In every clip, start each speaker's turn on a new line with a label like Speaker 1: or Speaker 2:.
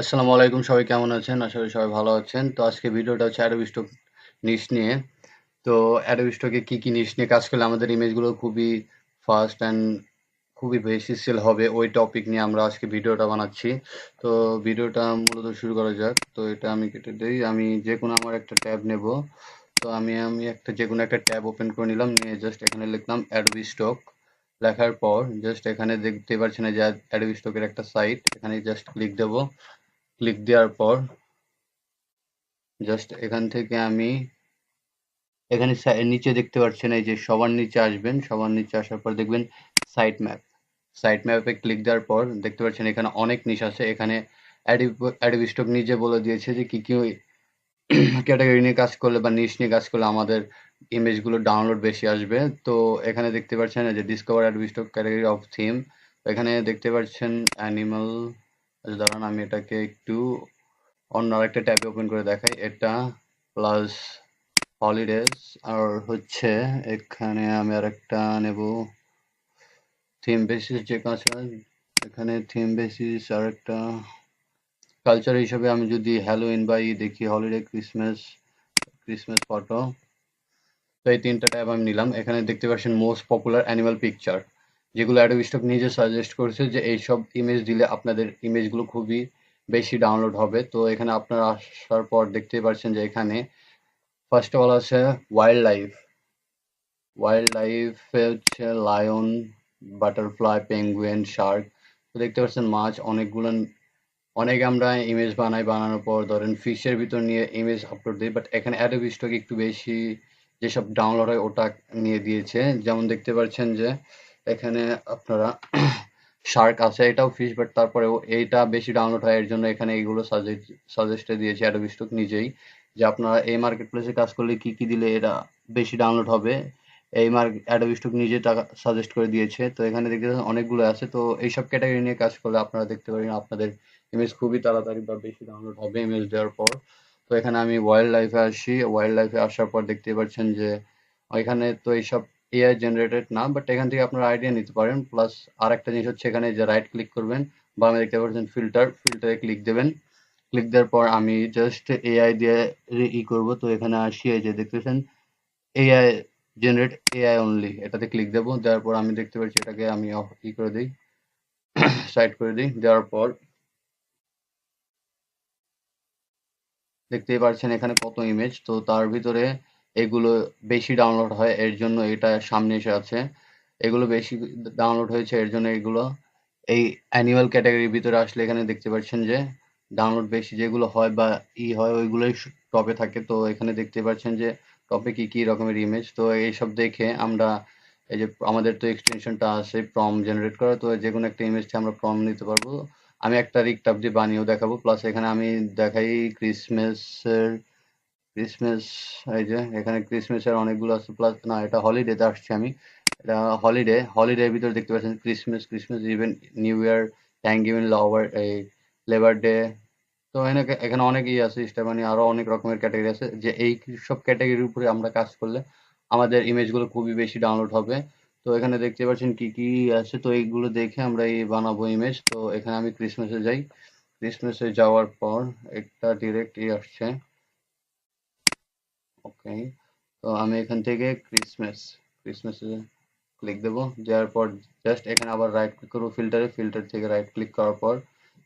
Speaker 1: আসসালামু আলাইকুম সবাই কেমন আছেন? আশা করি সবাই ভালো আছেন। তো আজকে ভিডিওটা হচ্ছে Adobe Stock নিশ নিয়ে। তো Adobe Stock কী কি, নিশ নিয়ে কাজ করলে আমাদের ইমেজগুলো খুবই ফাস্ট অ্যান্ড খুবই বেশি সেল হবে ওই টপিক নিয়ে আমরা আজকে ভিডিওটা বানাচ্ছি। তো ভিডিওটা মূলত শুরু করা যাক। তো এটা আমি কেটে দিই আমি যেকোনো আমার একটা ট্যাব নেব। তো আমি আমি একটা যেকোনো একটা ট্যাব ওপেন করে নিলাম। নিয়ে জাস্ট এখানে লিখলাম Adobe Stock লেখার পর জাস্ট এখানে দেখতে পাচ্ছেন যে Stock এর একটা সাইট। এখানে জাস্ট ক্লিক দেব। ক্লিক দেওয়ার পর জাস্ট এখান থেকে আমি এখানে নিচে দেখতে পাচ্ছেন এই যে সবার নিচে আসবেন, সবার নিচে আসার পর দেখবেন সাইট ম্যাপ সাইট ম্যাপে ক্লিক দেওয়ার পর দেখতে পাচ্ছেন এখানে অনেক নিশ আছে। এখানে অ্যাডিভ স্টক নিজে বলে দিয়েছে যে কি কি ক্যাটাগরি নিয়ে কাজ করলে বা নিশ নিয়ে কাজ করলে আমাদের ইমেজগুলো ডাউনলোড বেশি আসবে। তো এখানে দেখতে পাচ্ছেন যে discover Adobe Stock category of theme এখানে দেখতে পাচ্ছেন অ্যানিমাল দাঁড়ান, আমি এটাকে একটু অন্য আরেকটা ট্যাবে ওপেন করে দেখাই। এটা প্লাস হলিডেজ আর হচ্ছে এখানে আমি আরেকটা নেব। থিম বেসিস যে কাজ এখানে থিম বেসিস আর একটা কালচার হিসেবে আমি যদি হ্যালোইন বা ই দেখি হলিডে ক্রিসমাস ক্রিসমাস ফটো তো এই তিনটা ট্যাব আমি নিলাম। এখানে দেখতে পাচ্ছেন মোস্ট পপুলার অ্যানিমাল পিকচার যেগুলো অ্যাডোবি স্টক নিজে সাজেস্ট করেছে যে এইসব ইমেজ দিলে আপনাদের ইমেজগুলো খুবই বেশি ডাউনলোড হবে। তো এখানে আপনারা আসার পর দেখতেই পাচ্ছেন যে এখানে ফার্স্ট অফ অল আছে ওয়াইল্ড লাইফ ওয়াইল্ড লাইফে হচ্ছে লায়ন বাটারফ্লাই পেঙ্গুয়েন শার্ক তো দেখতে পাচ্ছেন মাছ অনেকগুলো, অনেক আমরা ইমেজ বানাই বানানোর পর ধরেন ফিশের ভিতর নিয়ে ইমেজ আপলোড দিই বাট এখানে অ্যাডোবি স্টক একটু বেশি যেসব ডাউনলোড হয় ওটা নিয়ে দিয়েছে। যেমন দেখতে পাচ্ছেন যে এখানে আপনারা শার্ক আছে, এটাও ফিশ বাট তারপরেও এইটা বেশি ডাউনলোড হয়, এর জন্য এখানে এইগুলো সাজেস্ট দিয়েছে অ্যাডোবি স্টক নিজেই, যে আপনারা এই মার্কেট প্লেসে কাজ করলে কি কি দিলে এটা বেশি ডাউনলোড হবে, এই মার্ক অ্যাডোবি স্টক নিজে টাকা সাজেস্ট করে দিয়েছে, তো এখানে দেখতে পাচ্ছেন অনেকগুলো আছে, তো এইসব ক্যাটাগরি নিয়ে কাজ করলে আপনারা দেখতে পারেন আপনাদের ইমেজ খুবই তাড়াতাড়ি বা বেশি ডাউনলোড হবে ইমেজ দেওয়ার পর, তো এখানে আমি ওয়াইল্ড লাইফে আসি ওয়াইল্ড লাইফে আসার পর দেখতে পাচ্ছেন যে এখানে তো এইসব এআই জেনারেটেড না বাট এখান থেকে আপনারা আইডিয়া নিতে পারেন। প্লাস আর একটা জিনিস হচ্ছে এখানে যে রাইট ক্লিক করবেন বা আমি দেখতে পাচ্ছেন ফিল্টার ফিল্টারে ক্লিক দেবেন। ক্লিক দেওয়ার পর আমি জাস্ট এআই দিয়ে ই করব। তো এখানে আসি যে দেখতেছেন এআই জেনারেট এআই অনলি এটাতে ক্লিক দেবো। দেওয়ার পর আমি দেখতে পাচ্ছি এটাকে আমি ই করে দিই সাইড করে দিই। দেওয়ার পর দেখতেই পাচ্ছেন এখানে কত ইমেজ তো তার ভিতরে এগুলো বেশি ডাউনলোড হয়, এর জন্য এটা সামনে এসে আছে। এগুলো বেশি ডাউনলোড হয়েছে, এর জন্য এগুলো এই অ্যানুয়াল ক্যাটাগরির ভিতরে আসলে এখানে দেখতে পাচ্ছেন যে ডাউনলোড বেশি যেগুলো হয় বা ই হয়, ওইগুলোই টপে থাকে। তো এখানে দেখতে পাচ্ছেন যে টপে কি কি রকমের ইমেজ তো এইসব দেখে আমরা এই যে আমাদের তো এক্সটেনশনটা আছে প্রম জেনারেট করা, তো যে কোনো একটা ইমেজটা আমরা প্রম নিতে পারব। আমি একটা রিকটাপ দিয়ে বানিয়েও দেখাবো। প্লাস এখানে আমি দেখাই ক্রিসমাসের ক্রিসমাস এই যে, এখানে ক্রিসমাসের অনেকগুলো আছে প্লাস না, এটা হলিডেতে আসছে আমি। এটা হলিডে হলিডের ভিতরে দেখতে পাচ্ছেন Christmas Christmas Eve New Year thank even lover এই লেবার ডে তো এখানে অনেক ইয়ে আছে স্টেফানি আরও অনেক রকমের ক্যাটাগরি আছে, যে এই সব ক্যাটাগরির উপরে আমরা কাজ করলে আমাদের ইমেজগুলো খুবই বেশি ডাউনলোড হবে। তো এখানে দেখতে পাচ্ছেন কি কি আছে, তো এইগুলো দেখে আমরা এই বানাবো ইমেজ তো এখানে আমি ক্রিসমাসে যাই। ক্রিসমাসে যাওয়ার পর একটা ডিরেক্ট ই আসছে। ওকে তো আমি এখান থেকে ক্রিসমাস ক্রিসমাসে ক্লিক দেবো। দেওয়ার পর জাস্ট এখানে আবার রাইট ক্লিক করব ফিল্টারে ফিল্টার থেকে রাইট ক্লিক করার পর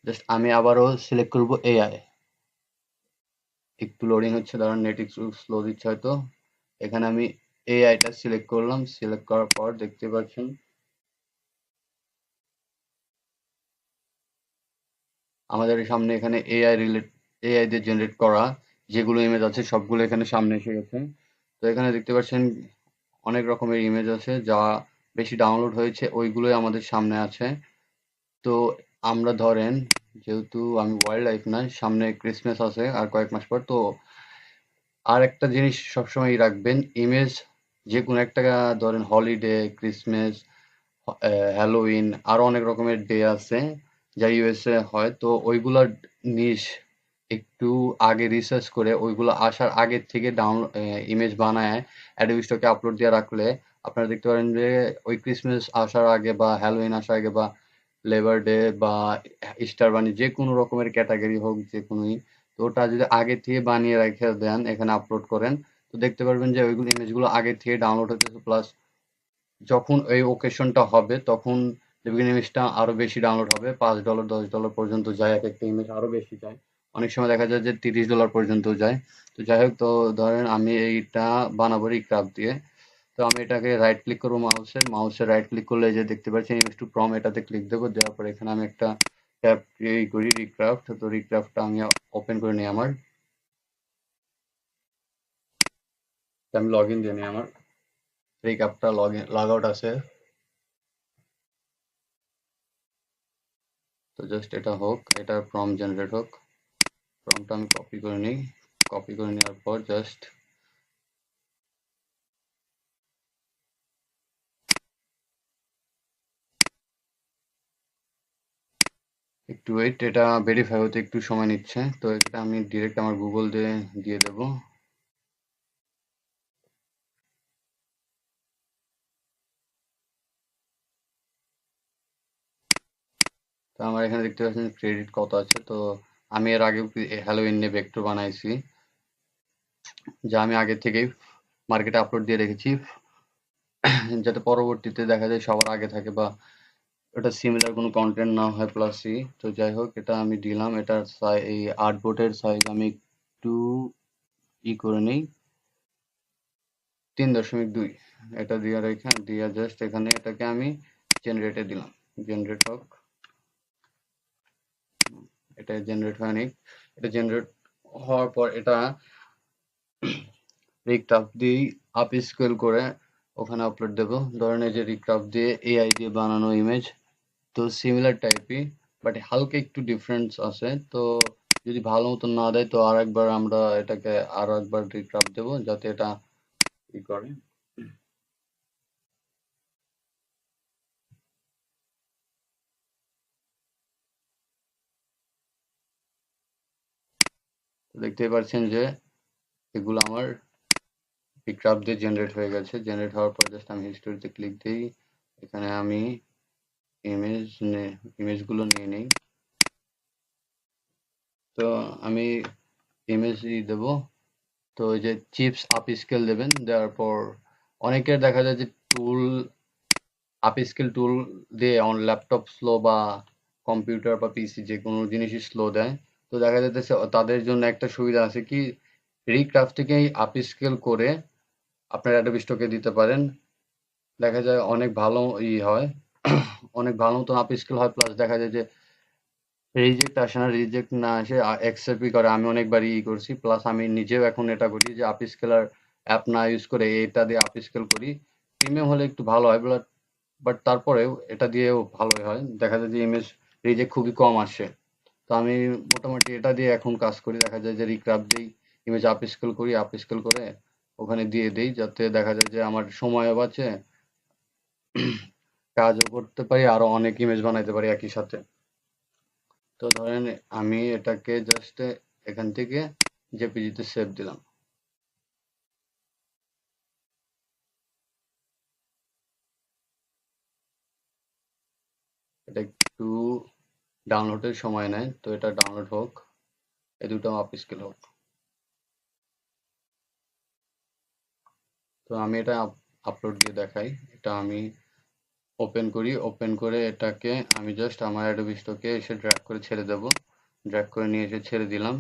Speaker 1: জাস্ট আমি আবারও সিলেক্ট করব এআই একটু লোডিং হচ্ছে দাঁড়ান নেট একটু স্লো দিচ্ছে হয়তো। এখানে আমি এআইটা সিলেক্ট করলাম। সিলেক্ট করার পর দেখতে পাচ্ছেন, আমাদের সামনে এখানে এআই রিলেট এআই দিয়ে জেনারেট করা। যেগুলো ইমেজ আছে, সবগুলো এখানে সামনে এসে গেছে। তো এখানে দেখতে পাচ্ছেন অনেক রকমের ইমেজ আছে, যা বেশি ডাউনলোড হয়েছে, ওইগুলোই আমাদের সামনে আছে। তো আমরা ধরেন, যেহেতু আমি ওয়াইল্ড লাইফ না, সামনে ক্রিসমাস আছে আর কয়েক মাস পর, তো আর একটা জিনিস সবসময় রাখবেন ইমেজ যে কোনো একটা, ধরেন হলিডে ক্রিসমাস হ্যালোউইন আরও অনেক রকমের ডে আছে, যা ইউএসএ হয়। তো ওইগুলোর নিশ একটু আগে রিসার্চ করে ওইগুলো আসার আগের থেকে ডাউনলোড ইমেজ বানায় অ্যাডোবি স্টকে আপলোড দিয়ে রাখলে আপনারা দেখতে পারেন যে ওই ক্রিসমাস আসার আগে বা হ্যালোইন আসার আগে বা লেবার ডে বা স্টার বানি যে কোনো রকমের ক্যাটাগরি হোক যে কোনোই, তো ওটা যদি আগে থেকে বানিয়ে রেখে দেন, এখানে আপলোড করেন, তো দেখতে পারবেন যে ওইগুলো ইমেজগুলো আগে থেকে ডাউনলোড হতেছে প্লাস যখন এই ওকেশনটা হবে তখন ইমেজটা আরও বেশি ডাউনলোড হবে, পাঁচ ডলার দশ ডলার পর্যন্ত যায় এক একটা ইমেজ আরও বেশি যায়। অনেক সময় দেখা যায় যে তিরিশ ডলার পর্যন্ত যায়। তো যাই হোক, তো ধরেন আমি এইটা বানাবো রিক্রাফট দিয়ে। তো আমি এটাকে রাইট ক্লিক করব মাউসের মাউসে রাইট ক্লিক করলে যে দেখতে পাচ্ছেন ইমেজ টু প্রম এটাতে ক্লিক দেবো। দেওয়ার পর এখানে আমি একটা ট্যাব এই করি রিক্রাফট তো রিক্রাফটটা আমি ওপেন করে নিই আমার। আমি লগ ইন দিয়ে নিই আমার। রিক্রাফটটা লগ ইন লগ আউট আছে। তো জাস্ট এটা হোক, এটা প্রম জেনারেট হোক। প্রমটা আমি কপি করে নিই। কপি করে নেওয়ার পর জাস্ট একটু ওয়েট এটা ভেরিফাই হতে একটু সময় নিচ্ছে। তো এটা আমি ডিরেক্ট আমার গুগল দিয়ে দিয়ে দেব। তো আমার এখানে দেখতে পাচ্ছেন ক্রেডিট কত আছে, তো আমি এর আগে হ্যালোইন নিয়ে ভেক্টর বানাইছি, যা আমি আগে থেকেই মার্কেটে আপলোড দিয়ে রেখেছি। যাতে পরবর্তীতে দেখা যায় সবার আগে থাকে বা এটা সিমিলার কোনো কন্টেন্ট না হয় প্লাসই তো যাই হোক, এটা আমি দিলাম। এটার এই আর্টবোর্ডের সাইজ আমি একটু ই করে নিই। তিন দশমিক দুই। এটা দিয়ে রেখে দিয়ে জাস্ট এখানে এটাকে আমি জেনারেটে দিলাম। জেনারেট হোক। এটা জেনারেট হয়নি এটা জেনারেট হওয়ার পর এটা রিক্টাপ দিয়েই আপ স্কেল করে ওখানে আপলোড দেবো। ধরেন এই যে রিক্রাফট দিয়ে এআই দিয়ে বানানো ইমেজ তো সিমিলার টাইপই বাট হালকা একটু ডিফারেন্স আছে। তো যদি ভালো মতো না দেয়, তো আর একবার আমরা এটাকে আরও একবার রিক্রাফট দেবো, যাতে এটা ই করে। দেখতেই পাচ্ছেন যে এগুলো আমার পিকআপ দিয়ে জেনারেট হয়ে গেছে। জেনারেট হওয়ার পর জাস্ট আমি হিস্টোরিতে ক্লিক দিই। এখানে আমি ইমেজ ইমেজগুলো নিয়ে নিই। তো আমি ইমেজ দেব। তো ওই যে চিপস আপ স্কেল দেবেন, দেওয়ার পর অনেকের দেখা যায় যে টুল আপ স্কেল টুল দিয়ে অন ল্যাপটপ স্লো বা কম্পিউটার বা পিসি যে কোনো জিনিসই স্লো দেয়। তো দেখা যাচ্ছে তাদের জন্য একটা সুবিধা আছে কি? রিক্রাফট থেকেই আপ স্কেল করে আপনার অ্যাডোবি স্টকে দিতে পারেন। দেখা যায় অনেক ভালো ই হয়। অনেক ভালো মতন আপ স্কিল হয়। প্লাস দেখা যায় যে রিজেক্ট আসে না রিজেক্ট না আসে অ্যাকসেপ্টই করে। আমি অনেকবার ই করছি। প্লাস আমি নিজেও এখন এটা করি যে আপ স্কেলার অ্যাপ না ইউজ করে এটা দিয়ে আপ স্কেল করি। প্রিমিয়াম হলে একটু ভালো হয় বাট বাট তারপরেও এটা দিয়েও ভালোই হয়। দেখা যায় যে ইমেজ রিজেক্ট খুবই কম আসে। তো আমি মোটামুটি এটা দিয়ে এখন কাজ করি। দেখা যায় যে রিক্রাফ দিই ইমেজ আপ স্কেল করি আপ স্কেল করে ওখানে দিয়ে দিই যাতে দেখা যায় যে আমার সময়ও বাঁচে, কাজও করতে পারি, আরও অনেক ইমেজ বানাইতে পারি একই সাথে। তো ধরেন আমি এটাকে জাস্ট এখান থেকে জেপিজিতে সেভ দিলাম। এটা একটু ডাউনলোডের সময় নেয়, তো এটা ডাউনলোড হোক। এই দুটো আপ স্কেল হোক। তো আমি এটা আপলোড দিয়ে দেখাই। এটা আমি ওপেন করি। ওপেন করে এটাকে আমি জাস্ট আমার অ্যাডোবি স্টকে এসে ড্র্যাগ করে ছেড়ে দেব। ড্র্যাগ করে নিয়ে এসে ছেড়ে দিলাম।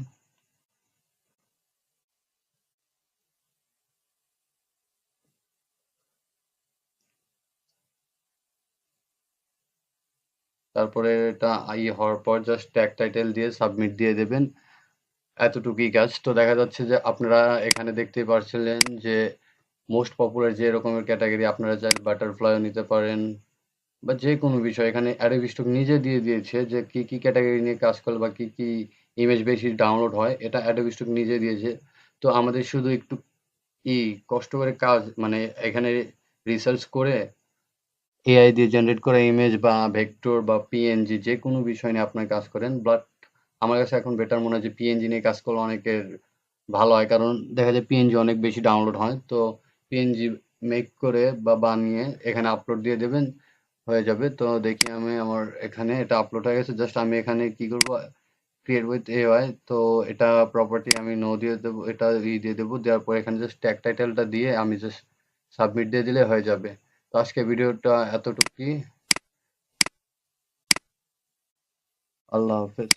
Speaker 1: তারপরে এটা ইয়ে হওয়ার পর জাস্ট ট্যাগ টাইটেল দিয়ে সাবমিট দিয়ে দেবেন। এতটুকুই কাজ। তো দেখা যাচ্ছে যে আপনারা এখানে দেখতে পারছিলেন যে মোস্ট পপুলার যে রকমের ক্যাটাগরি আপনারা চাইলে বাটারফ্লাইও নিতে পারেন বা যে কোনো বিষয়। এখানে অ্যাডোবি স্টক নিজে দিয়ে দিয়েছে যে কি কি ক্যাটাগরি নিয়ে কাজ করলে বা কি কি ইমেজ বেশি ডাউনলোড হয়, এটা অ্যাডোবি স্টক নিজে দিয়েছে। তো আমাদের শুধু একটু কি কষ্ট করে কাজ মানে এখানে রিসার্চ করে এআই দিয়ে জেনারেট করা ইমেজ বা ভেক্টর বা পিএনজি যে কোনো বিষয় নিয়ে আপনার কাজ করেন বাট আমার কাছে এখন বেটার মনে হয় যে পিএনজি নিয়ে কাজ করলে অনেকের ভালো হয়। কারণ দেখা যায় পিএনজি অনেক বেশি ডাউনলোড হয়, তো পিএনজি মেক করে বা বানিয়ে এখানে আপলোড দিয়ে দেবেন, হয়ে যাবে। তো দেখি আমি আমার এখানে এটা আপলোড হয়ে গেছে জাস্ট আমি এখানে কি করব? ক্রিয়েট উইথ এআই তো এটা প্রপার্টি আমি নো দিয়ে দেবো, এটা ই দিয়ে দেবো। দেওয়ার পর এখানে জাস্ট ট্যাগ টাইটেলটা দিয়ে আমি জাস্ট সাবমিট দিয়ে দিলে হয়ে যাবে। তো আজকে ভিডিওটা এতটুকুই। আল্লাহ হাফেজ।